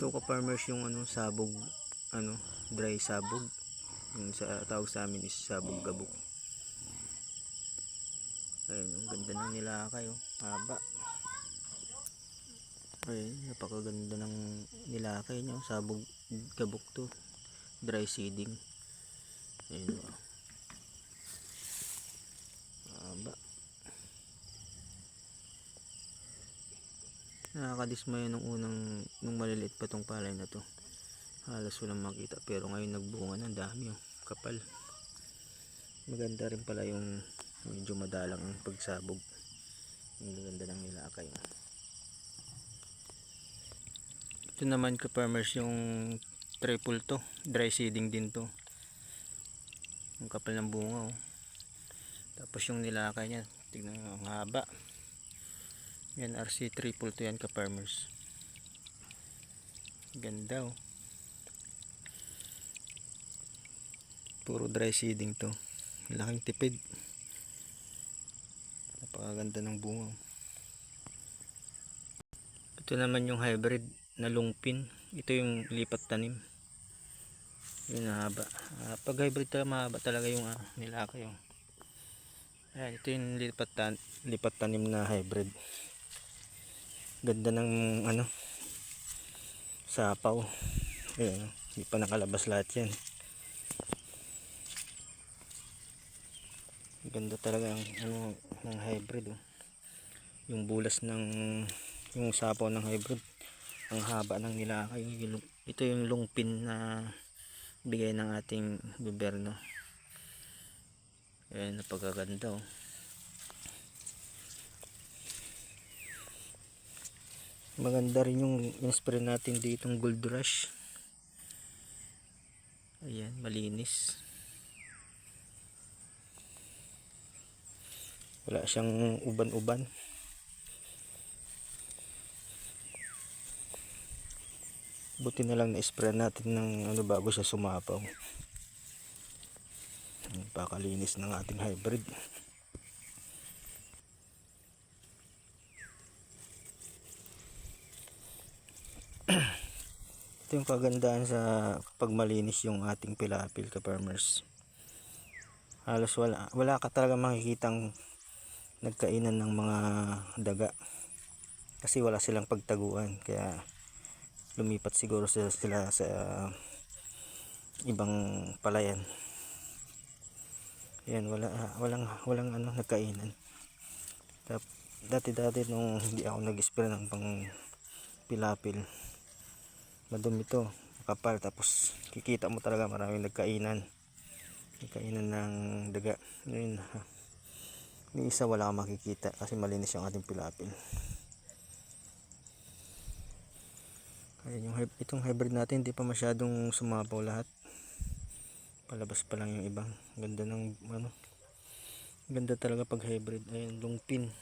Ito farmers yung ano sabog ano dry sabog. Yung sa tawag sa amin is sabog gabok. Ayun, ang ganda ng nilakay oh. Haba. Ayun, napakaganda ng nilakay niya. oh. Sabog gabok to. Dry seeding. Ayun oh. Haba. Nakakadismaya nung unang nung maliliit pa tong palay na to. Halos walang makita pero ngayon nagbunga ng dami oh. Kapal. Maganda rin pala yung medyo madalang ang pagsabog. Ang ganda ng nilakay. Ito naman ka farmers yung triple to. Dry seeding din to. Ang kapal ng bunga oh. Tapos yung nilakay niya, tignan ang haba. Yan RC triple to yan ka farmers. Ganda oh. Puro dry seeding to. Laking tipid. Napakaganda ng bunga. oh. Ito naman yung hybrid na lungpin. Ito yung lipat tanim. Yun haba. Ah, pag hybrid talaga mahaba talaga yung ah, nilakay. Oh. Ayan, ito yung lipat, tan lipat tanim na hybrid. Ganda ng ano sapaw. Ayan, hindi pa nakalabas lahat yan. Ganda talaga ang ano ng hybrid oh. Yung bulas ng yung sapaw ng hybrid. Ang haba ng nilakay. Ito yung lungpin na bigay ng ating gobyerno. Ayan, napagaganda oh. Maganda rin yung in-spray natin ditong gold rush. Ayan, malinis. Wala siyang uban-uban. Buti na lang na-spray natin ng ano bago siya sumapaw. Napakalinis ng ating hybrid. Ito yung kagandahan sa kapag malinis yung ating pilapil ka farmers. Halos wala, wala ka talaga makikitang nagkainan ng mga daga. Kasi wala silang pagtaguan. Kaya lumipat siguro sila, sila sa ibang palayan. Yan, wala, walang, walang ano, nagkainan. Tap, dati-dati nung hindi ako nag-spray ng pang pilapil, madumi to kapal tapos kikita mo talaga maraming nagkainan. Nagkainan ng daga. Yun ha. yung isa wala kang makikita kasi malinis yung ating pilapil kaya yung itong hybrid natin hindi pa masyadong sumapaw lahat. Palabas pa lang yung ibang. Ganda ng ano ganda talaga pag hybrid. Ayun lungpin